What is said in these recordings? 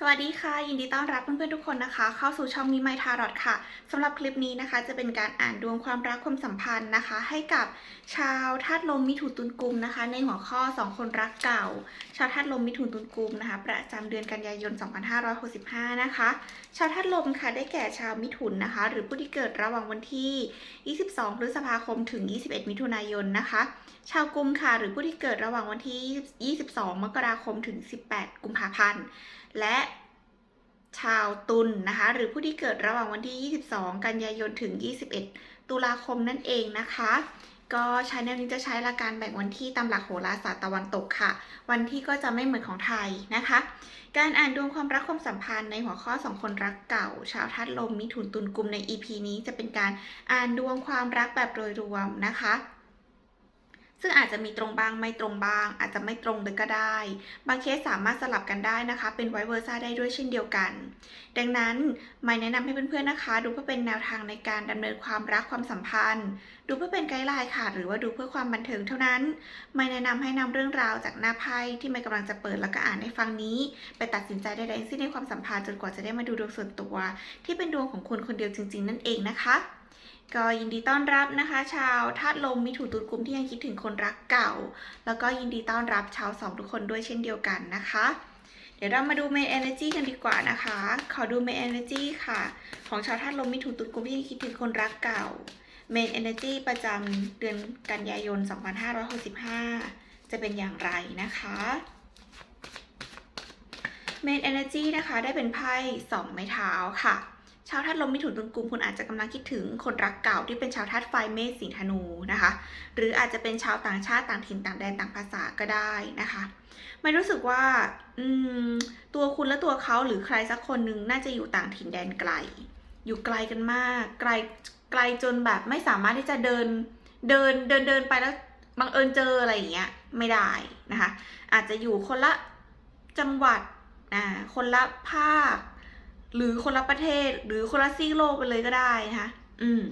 สวัสดีค่ะ ยินดีต้อนรับเพื่อนๆทุกคนนะคะ เข้าสู่ช่องมีไมทารอดค่ะสำหรับคลิปนี้นะคะ จะเป็นการอ่านดวงความรักความสัมพันธ์นะคะ ให้กับชาวธาตุลมมิถุนตุลกุมนะคะ ในหัวข้อ 2 คนรักเก่า ชาวธาตุลมมิถุนตุลกุมนะคะ ประจำเดือนกันยายน 2565 นะคะ ชาวธาตุลมค่ะได้แก่ชาวมิถุนนะคะ หรือผู้ที่เกิดระหว่างวันที่ 22 พฤษภาคมถึง 21 มิถุนายนนะคะ ชาวกุมค่ะหรือผู้ที่เกิดระหว่างวันที่ 22 มกราคมถึง 18 กุมภาพันธ์และชาวตุลนะคะ หรือผู้ที่เกิดระหว่างวันที่ 22 กันยายนถึง 21 ตุลาคมนั่นเองนะคะ ก็ชาแนลนี้จะใช้หลักการแบ่งวันที่ตามหลักโหราศาสตร์ตะวันตกค่ะ วันที่ก็จะไม่เหมือนของไทยนะคะ การอ่านดวงความรักความสัมพันธ์ในหัวข้อสองคนรักเก่า ชาวธาตุลมมิถุนตุลกุมใน EP นี้จะเป็นการอ่านดวงความรักแบบโดยรวมนะคะ ซึ่งอาจจะมีตรงบ้างไม่ตรงบ้าง อาจจะไม่ตรงเลยก็ได้ บางเคสสามารถสลับกันได้นะคะ เป็นไวเวอร์ซ่าได้ด้วยเช่นเดียวกัน ดังนั้นไม่แนะนำให้เพื่อนๆนะคะ ดูเพื่อเป็นแนวทางในการดำเนินความรักความสัมพันธ์ ดูเพื่อเป็นไกด์ไลน์ค่ะ หรือว่าดูเพื่อความบันเทิงเท่านั้น ไม่แนะนำให้นำเรื่องราวจากหน้าไพ่ที่ไม่กำลังจะเปิดแล้วก็อ่านให้ฟังนี้ ไปตัดสินใจใดๆทั้งสิ้นในความสัมพันธ์จนกว่าจะได้มาดูดวงส่วนตัว ที่เป็นดวงของคุณคนเดียวจริง ๆ นั่นเองนะคะ ก็ยินดีต้อนรับนะคะ ชาวธาตุลมมิถุนตุลกุมที่ยังคิดถึงคนรักเก่า แล้วก็ยินดีต้อนรับชาวสองทุกคนด้วยเช่นเดียวกันนะคะ เดี๋ยวเรามาดูเมน energy กันดีกว่านะคะ ขอดูเมน energy ค่ะ ของชาวธาตุลมมิถุนตุลกุมที่ยังคิดถึงคนรักเก่าเมน energy ประจำเดือนกันยายน 2565 จะเป็นอย่างไรนะคะเมน energy นะคะได้เป็นไพ่สองไม้เท้าค่ะ ชาวธาตุลมมิถุนตุลกุมคุณอาจจะกำลังคิดถึงคนรักเก่าที่เป็นชาวธาตุไฟเมษสิงธนูนะคะ หรืออาจจะเป็นชาวต่างชาติต่างถิ่นต่างแดนต่างภาษาก็ได้นะคะไม่รู้สึกว่าอืมตัวคุณและตัวเขาหรือใครสักคนหนึ่งน่าจะอยู่ต่างถิ่นแดนไกล อยู่ไกลกันมาก ไกลไกลจนแบบไม่สามารถที่จะเดินเดินเดินเดินไปแล้วบังเอิญเจออะไรอย่างเงี้ยไม่ได้นะคะ อาจจะอยู่คนละจังหวัดอ่าคนละภาค หรือคนละประเทศ หรือคนละซีกโลกไปเลยก็ได้นะคะอืม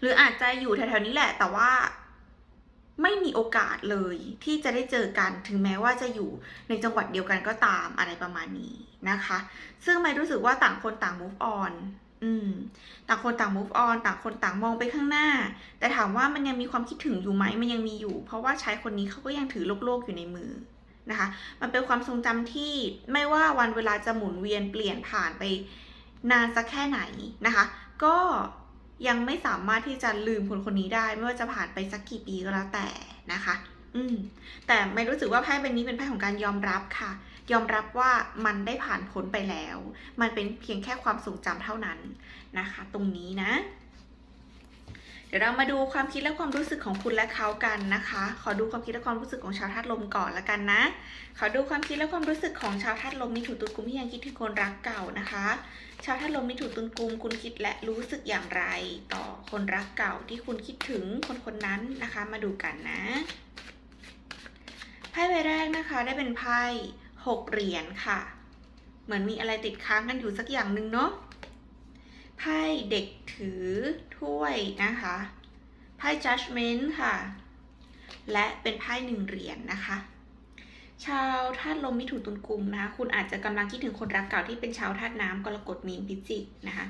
หรืออาจจะอยู่แถวๆนี้แหละ แต่ว่าไม่มีโอกาสเลยที่จะได้เจอกันถึงแม้ว่าจะอยู่ในจังหวัดเดียวกันก็ตามอะไรประมาณนี้นะคะ ซึ่งไม่รู้สึกว่าต่างคนต่าง move on อืม ต่างคนต่าง move on ต่างคนต่างมองไปข้างหน้า แต่ถามว่ามันยังมีความคิดถึงอยู่ไหมมันยังมีอยู่ เพราะว่าชายคนนี้เขาก็ยังถือโลกๆอยู่ในมือ นะคะ มันเป็นความทรงจำที่ไม่ว่าวันเวลาจะหมุนเวียนเปลี่ยนผ่านไปนานสักแค่ไหนนะคะ ก็ยังไม่สามารถที่จะลืมคนคนนี้ได้ ไม่ว่าจะผ่านไปสักกี่ปีก็แล้วแต่นะคะ อืม แต่ไม่รู้สึกว่าไพ่ใบนี้เป็นไพ่ของการยอมรับค่ะ ยอมรับว่ามันได้ผ่านพ้นไปแล้ว มันเป็นเพียงแค่ความทรงจำเท่านั้นนะคะ ตรงนี้นะ ดี๋ยวเรามาดูความคิดและความรู้สึกของคุณและเขากันนะคะ ขอดูความคิดและความรู้สึกของชาวธาตุลมก่อนละกันนะ ขอดูความคิดและความรู้สึกของชาวธาตุลมมิถุนตุลกุมที่ยังคิดถึงคนรักเก่านะคะ ชาวธาตุลมมิถุนตุลกุมคุณคิดและรู้สึกอย่างไร ต่อคนรักเก่าที่คุณคิดถึงคนคนนั้นนะคะ มาดูกันนะ ไพ่ใบแรกนะคะ ได้เป็นไพ่หกเหรียญค่ะ เหมือนมีอะไรติดค้างกันอยู่สักอย่างหนึ่งเนาะไพ่เด็ก ถือถ้วยนะคะไพ่ judgment ค่ะ และเป็นไพ่หนึ่งเหรียญนะคะ ชาวธาตุลมมิถุนตุลกุมนะคะ คุณอาจจะกำลังคิดถึงคนรักเก่าที่เป็นชาวธาตุน้ำกรกฎมีนพิจิกนะคะ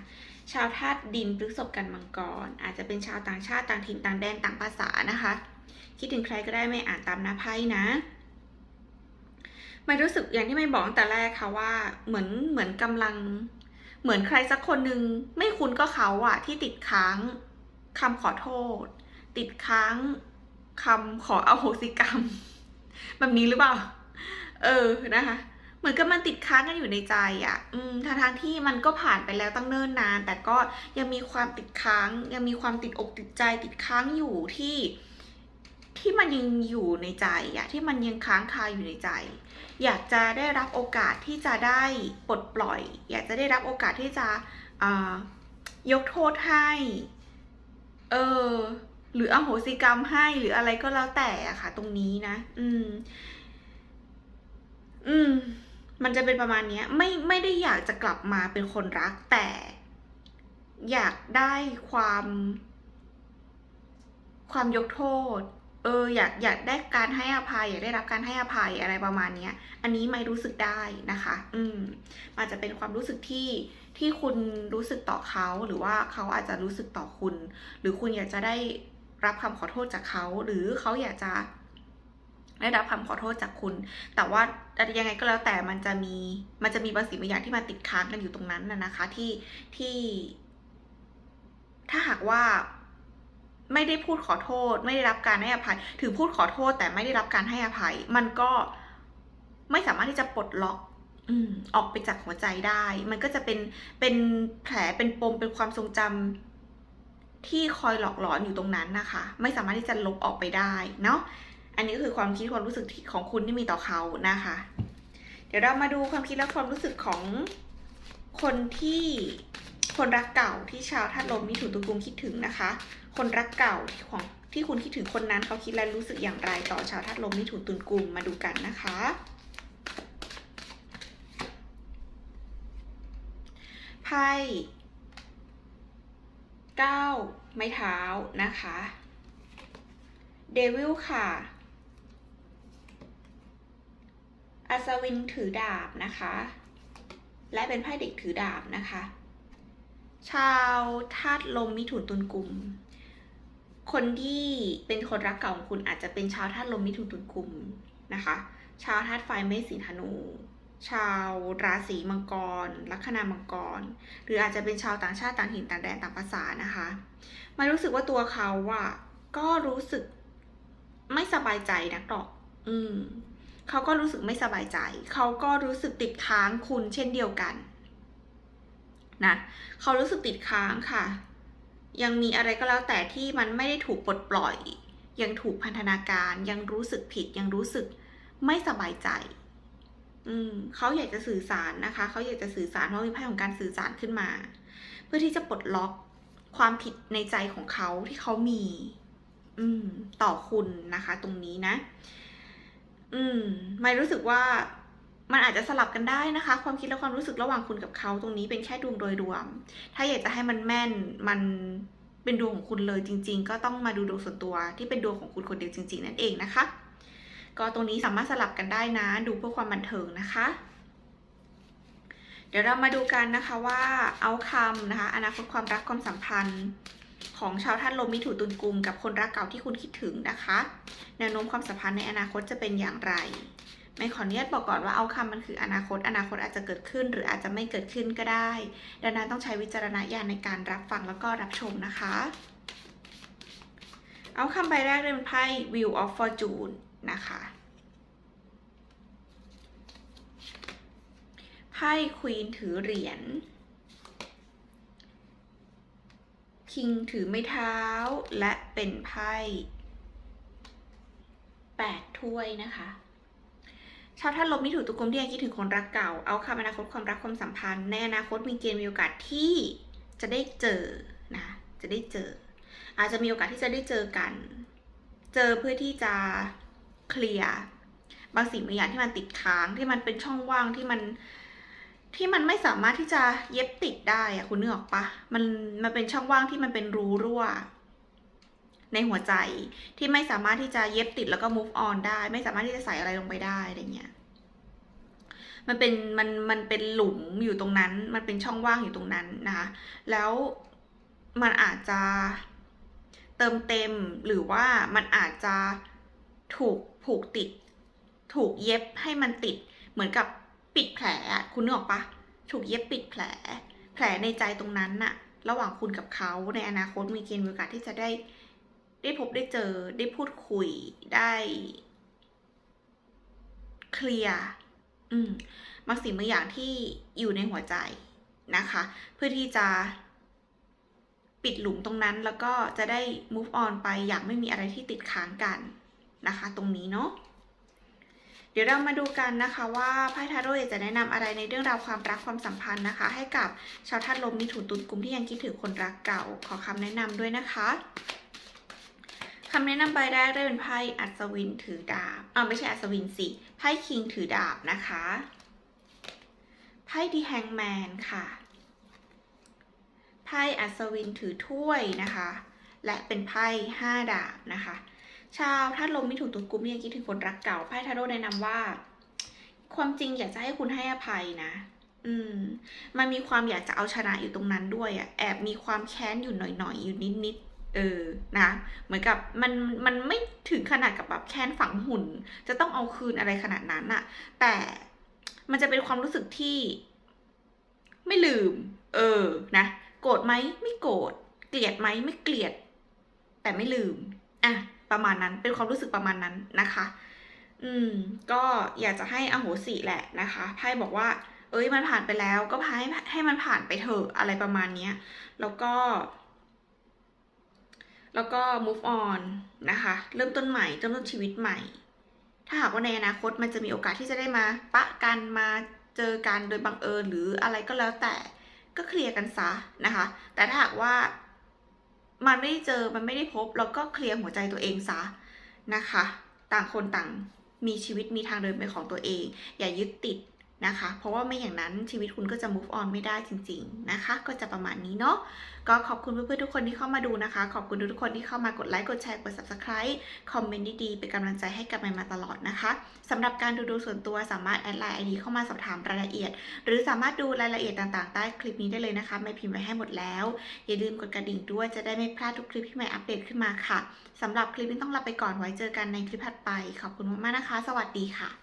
ชาวธาตุดินพฤษภกันมังกร อาจจะเป็นชาวต่างชาติต่างถิ่นต่างแดนต่างภาษานะคะ คิดถึงใครก็ได้ไม่อ่านตามหน้าไพ่นะไม่รู้สึกอย่างที่ไม่บอกตั้งแต่แรกค่ะว่าเหมือนเหมือนกำลัง เหมือนใครสักคนหนึ่งไม่คุ้นก็เขาอะที่ติดค้างคำขอโทษ ติดค้างคำขออโหสิกรรม แบบนี้หรือเปล่า เออนะคะ เหมือนกับมันติดค้างกันอยู่ในใจอะอืมทางทางที่มันก็ผ่านไปแล้วตั้งเนิ่นนาน แต่ก็ยังมีความติดค้าง ยังมีความติดอกติดใจติดค้างอยู่ที่ ที่มันยังอยู่ในใจอะที่มันยังค้างคาอยู่ในใจ อยากจะได้รับโอกาสที่จะได้ปลดปล่อย อยากจะได้รับโอกาสที่จะยกโทษให้เออหรืออโหสิกรรมให้หรืออะไรก็แล้วแต่อะค่ะ ตรงนี้นะ อืม อืม มันจะเป็นประมาณนี้ไม่ไม่ได้อยากจะกลับมาเป็นคนรัก แต่ อยากได้ความ ความยกโทษ เอออยากอยากได้การให้อภัย อยากได้รับการให้อภัยอะไรประมาณเนี้ย อันนี้ไม่รู้สึกได้นะคะ อืมอาจจะเป็นความรู้สึกที่ที่คุณรู้สึกต่อเขาหรือว่าเขาอาจจะรู้สึกต่อคุณ หรือคุณอยากจะได้รับคำขอโทษจากเขา หรือเขาอยากจะได้รับคำขอโทษจากคุณ แต่ว่ายังไงก็แล้วแต่มันจะมีมันจะมีบางสิ่งบางอย่างที่มาติดค้างกันอยู่ตรงนั้นน่ะนะคะ ที่ที่ ถ้าหากว่า ไม่ได้พูดขอโทษ ไม่ได้รับการให้อภัย ถึงพูดขอโทษแต่ไม่ได้รับการให้อภัย มันก็ไม่สามารถที่จะปลดล็อกอออกไปจากหัวใจได้ มันก็จะเป็นเป็นแผลเป็นปมเป็นความทรงจำที่คอยหลอกหลอนอยู่ตรงนั้นนะคะ ไม่สามารถที่จะลบออกไปได้เนาะอันนี้ก็คือความคิดความรู้สึกของคุณที่มีต่อเขานะคะ เดี๋ยวเรามาดูความคิดและความรู้สึกของคนที่ คนรักเก่าที่ชาวธาตุลมมิถุนตุลกุมคิดถึงนะคะ คนรักเก่าที่ของที่คุณคิดถึงคนนั้นเขาคิดและรู้สึกอย่างไรต่อชาวธาตุลมมิถุนตุลกุมมาดูกันนะคะ ไพ่เก้าไม้เท้านะคะเดวิลค่ะอัศวินถือดาบนะคะ และเป็นไพ่เด็กถือดาบนะคะ ชาวธาตุลมมิถุนตุลกุม คนที่เป็นคนรักเก่าของคุณอาจจะเป็นชาวธาตุลมมิถุนตุลกุมนะคะ ชาวธาตุไฟเมษสิงธนู ชาวราศีมังกร ลัคนามังกร หรืออาจจะเป็นชาวต่างชาติต่างถิ่นต่างแดนต่างภาษานะคะมารู้สึกว่าตัวเขาอะก็รู้สึกไม่สบายใจนักหรอก อืม เขาก็รู้สึกไม่สบายใจ เขาก็รู้สึกติดค้างคุณเช่นเดียวกัน นะเขารู้สึกติดค้างค่ะ ยังมีอะไรก็แล้วแต่ที่มันไม่ได้ถูกปลดปล่อย ยังถูกพันธนาการยังรู้สึกผิดยังรู้สึกไม่สบายใจ อืมเขาอยากจะสื่อสารนะคะเขาอยากจะสื่อสารเพราะมีไพ่ของการสื่อสารขึ้นมา เพื่อที่จะปลดล็อกความผิดในใจของเขาที่เขามี อืม ต่อคุณนะคะ ตรงนี้นะ อืม ไม่รู้สึกว่า มันอาจจะสลับกันได้นะคะ ความคิดและความรู้สึกระหว่างคุณกับเขาตรงนี้เป็นแค่ดวงโดยรวม ถ้าอยากจะให้มันแม่นมันเป็นดวงของคุณเลยจริง ๆ ก็ต้องมาดูดวงส่วนตัวที่เป็นดวงของคุณคนเดียวจริง ๆ นั่นเองนะคะ ก็ตรงนี้สามารถสลับกันได้นะ ดูเพื่อความบันเทิงนะคะ เดี๋ยวเรามาดูกันนะคะว่าเอาคำนะคะ อนาคตความรักความสัมพันธ์ของชาวท่านลมมิถุนตุลกุมกับคนรักเก่าที่คุณคิดถึงนะคะ แนวโน้มความสัมพันธ์ในอนาคตจะเป็นอย่างไร ไม่ขออนุญาตบอกก่อนว่าเอาคำมันคืออนาคต อนาคตอาจจะเกิดขึ้น หรืออาจจะไม่เกิดขึ้นก็ได้ ดังนั้นต้องใช้วิจารณญาณในการรับฟังแล้วก็รับชมนะคะ เอาคำใบแรกเป็นไพ่ Wheel of Fortune นะคะไพ่ควีนถือเหรียญคิงถือไม้เท้าและเป็นไพ่แปดถ้วยนะคะ ชาวท่านลบมิถุนตุกรมที่ยังคิดถึงคนรักเก่า เอาคำอนาคตความรักความสัมพันธ์ในอนาคตมีเกณฑ์มีโอกาสที่จะได้เจอนะจะได้เจอ อาจจะมีโอกาสที่จะได้เจอกัน เจอเพื่อที่จะเคลียร์บางสิ่งบางอย่างที่มันติดค้างที่มันเป็นช่องว่างที่มันที่มันไม่สามารถที่จะเย็บติดได้อะคุณนึกออกปะมันมันเป็นช่องว่างที่มันเป็นรูรั่ว ในหัวใจที่ไม่สามารถที่จะเย็บติดแล้วก็ move on ได้ ไม่สามารถที่จะใส่อะไรลงไปได้อะไรเงี้ยมันเป็นมันมันเป็นหลุมอยู่ตรงนั้น มันเป็นช่องว่างอยู่ตรงนั้นนะคะแล้วมันอาจจะเติมเต็มหรือว่ามันอาจจะถูกผูกติด ถูกเย็บให้มันติดเหมือนกับปิดแผลอะคุณนึกออกปะถูกเย็บปิดแผล แผลในใจตรงนั้นน่ะ ระหว่างคุณกับเขาในอนาคตมีเกณฑ์โอกาสที่จะได้ ได้พบได้เจอได้พูดคุยได้เคลียร์อืมบางสิ่งบางอย่างที่อยู่ในหัวใจนะคะ เพื่อที่จะปิดหลุมตรงนั้นแล้วก็จะได้ move on ไปอย่างไม่มีอะไรที่ติดค้างกันนะคะ ตรงนี้เนาะเดี๋ยวเรามาดูกันนะคะว่าไพ่ทาโร่จะแนะนำอะไรในเรื่องราวความรักความสัมพันธ์นะคะ ให้กับชาวธาตุลมมิถุนตุลกุมที่ยังคิดถึงคนรักเก่าขอคำแนะนำด้วยนะคะ คำแนะนำใบแรกได้เป็นไพ่อัศวินถือดาบอ่าไม่ใช่อัศวินสิไพ่คิงถือดาบนะคะไพ่ดีแฮงแมนค่ะไพ่อัศวินถือถ้วยนะคะ และเป็นไพ่ห้าดาบนะคะ ชาวธาตุลมมิถุนตุลกุมยังคิดถึงคนรักเก่าไพ่ทาโร่แนะนำว่า ความจริงอยากจะให้คุณให้อภัยนะ อืม มันมีความอยากจะเอาชนะอยู่ตรงนั้นด้วยอะแอบมีความแค้นอยู่หน่อยๆอยู่นิดๆ เออนะเหมือนกับมันมันไม่ถึงขนาดกับแบบแค้นฝังหุ่น จะต้องเอาคืนอะไรขนาดนั้นอะแต่มันจะเป็นความรู้สึกที่ ไม่ลืม เออนะโกรธไหมไม่โกรธเกลียดไหมไม่เกลียด แต่ไม่ลืมอะประมาณนั้นเป็นความรู้สึกประมาณนั้นนะคะ อืม ก็อยากจะให้อโหสิแหละนะคะไพ่บอกว่า เอ้ยมันผ่านไปแล้ว ก็พาให้ให้มันผ่านไปเถอะอะไรประมาณเนี้ย แล้วก็ แล้วก็ move on นะคะ เริ่มต้นใหม่เริ่มต้นชีวิตใหม่ ถ้าหากว่าในอนาคตมันจะมีโอกาสที่จะได้มาปะกันมาเจอกันโดยบังเอิญหรืออะไรก็แล้วแต่ก็เคลียร์กันซะนะคะ แต่ถ้าหากว่ามันไม่ได้เจอมันไม่ได้พบเราก็เคลียร์หัวใจตัวเองซะนะคะ ต่างคนต่างมีชีวิตมีทางเดินเป็นของตัวเอง อย่ายึดติด นะคะ เพราะว่าไม่อย่างนั้นชีวิตคุณก็จะ move on ไม่ได้จริง ๆ นะคะ ก็จะประมาณนี้เนาะ ก็ขอบคุณเพื่อนๆทุกคนที่เข้ามาดูนะคะ ขอบคุณทุกคนที่เข้ามากดไลค์ กดแชร์ กด subscribe คอมเมนต์ดีๆ เป็นกำลังใจให้กับแมนมาตลอดนะคะสำหรับการดูดูส่วนตัวสามารถแอดไลน์ไอดีเข้ามาสอบถามรายละเอียด หรือสามารถดูรายละเอียดต่างๆ ใต้คลิปนี้ได้เลยนะคะไม่พิมพ์ไว้ให้หมดแล้ว อย่าลืมกดกระดิ่งด้วยจะได้ไม่พลาดทุกคลิปที่ใหม่อัปเดตขึ้นมาค่ะสำหรับคลิปนี้ต้องลาไปก่อนไว้เจอกันในคลิปถัดไป ขอบคุณมากๆนะคะ สวัสดีค่ะ